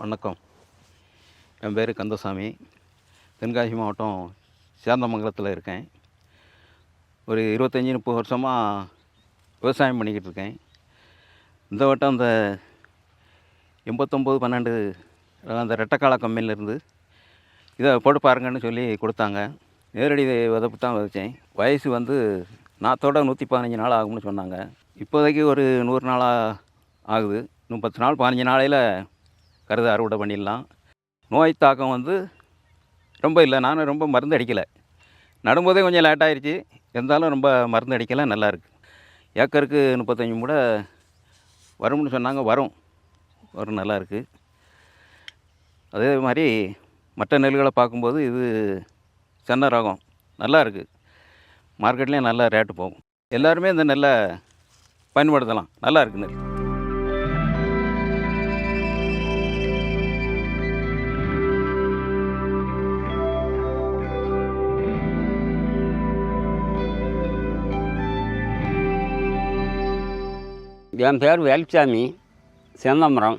வணக்கம். என் பேர் கந்தசாமி. தென்காசி மாவட்டம் சேந்தமங்கலத்தில் இருக்கேன். ஒரு இருபத்தஞ்சி முப்பது வருஷமாக விவசாயம் பண்ணிக்கிட்டு இருக்கேன். இந்த வட்டம் அந்த எண்பத்தொம்போது பன்னெண்டு அந்த ரெட்டக்கால கம்பெனிலேருந்து இதை போட்டு பாருங்கன்னு சொல்லி கொடுத்தாங்க. நேரடி விதப்பு தான் விதைச்சேன். வயசு வந்து நாத்தோட நூற்றி பதினஞ்சு நாள் ஆகும்னு சொன்னாங்க. இப்போதைக்கு ஒரு நூறு நாளாக ஆகுது. இன்னும் பத்து நாள் பதினஞ்சு நாளையில் கருதை அறுவடை பண்ணிடலாம். நோய் தாக்கம் வந்து ரொம்ப இல்லை. நானும் ரொம்ப மருந்து அடிக்கலை. நடும்போதே கொஞ்சம் லேட் ஆயிடுச்சு இருந்தாலும் ரொம்ப மருந்து அடிக்கலை. நல்லாயிருக்கு ஏக்கருக்கு முப்பத்தஞ்சு கூட வரும்னு சொன்னாங்க. வரும். வரும் நல்லாயிருக்கு அதே மாதிரி மற்ற நெல்களை பார்க்கும்போது இது சென்ன ரகம். நல்லா இருக்குது மார்க்கெட்லேயும் நல்லா ரேட்டு போகும். எல்லாருமே இந்த நெல்லை பயன்படுத்தலாம். நல்லா நெல். என் பேர் வேலுச்சாமி சேந்தம்பரம்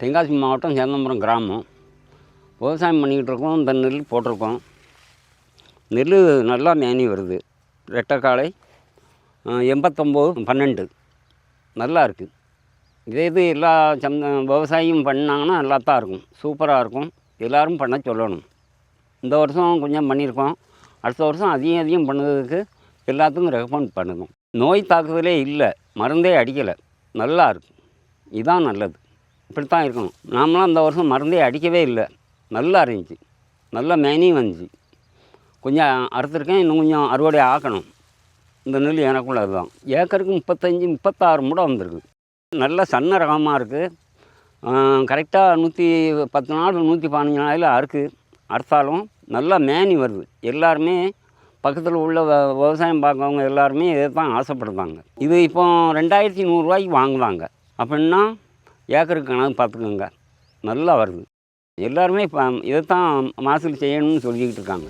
தென்காசி மாவட்டம் சேந்தம்பரம் கிராமம். விவசாயம் பண்ணிக்கிட்டு இருக்கோம் இந்த நெல் போட்டிருக்கோம். நெல் நல்லா மேனி வருது. ரெட்டைக்காலை எண்பத்தொம்போது பன்னெண்டு. நல்லா இருக்குது இதே இது எல்லா சந்த விவசாயம் பண்ணாங்கன்னா நல்லா தான் இருக்கும். சூப்பராக இருக்கும். எல்லோரும் பண்ண சொல்லணும். இந்த வருஷம் கொஞ்சம் பண்ணியிருக்கோம். அடுத்த வருஷம் அதிகம் அதிகம் பண்ணதுக்கு எல்லாத்துக்கும் ரெக்கமெண்ட் பண்ணணும். நோய் தாக்குதலே இல்லை. மருந்தே அடிக்கலை. நல்லா இருக்கும். இதுதான் நல்லது. இப்படி தான் இருக்கணும். நாமளாம் இந்த வருஷம் மருந்தே அடிக்கவே இல்லை. நல்லா இருந்துச்சு. நல்ல மேனியும் வந்துச்சு. கொஞ்சம் அறுத்துருக்கேன். இன்னும் கொஞ்சம் அறுவடை ஆக்கணும் இந்த நெல் எனக்குள்ள அதுதான். ஏக்கருக்கு முப்பத்தஞ்சு முப்பத்தாறு மூடம் வந்திருக்கு. நல்ல சன்ன ரகமாக இருக்குது கரெக்டாக நூற்றி பத்து நாள் நூற்றி பதினஞ்சு நாளில் அறுக்கு. அறுத்தாலும் நல்லா மேனி வருது. எல்லாருமே பக்கத்தில் உள்ள வ- விவசாயம் பார்க்கறவங்க எல்லாருமே இதை தான் ஆசைப்படுறாங்க இது இப்போ ரெண்டாயிரத்தி நூறுரூவாய்க்கு வாங்குவாங்க. அப்படின்னா ஏக்கருக்கு கணக்கு பார்த்துக்கோங்க. நல்லா வருது. எல்லாருமே இப்போ இதைத்தான் தான் செய்யணும்னு சொல்லிக்கிட்டு இருக்காங்க.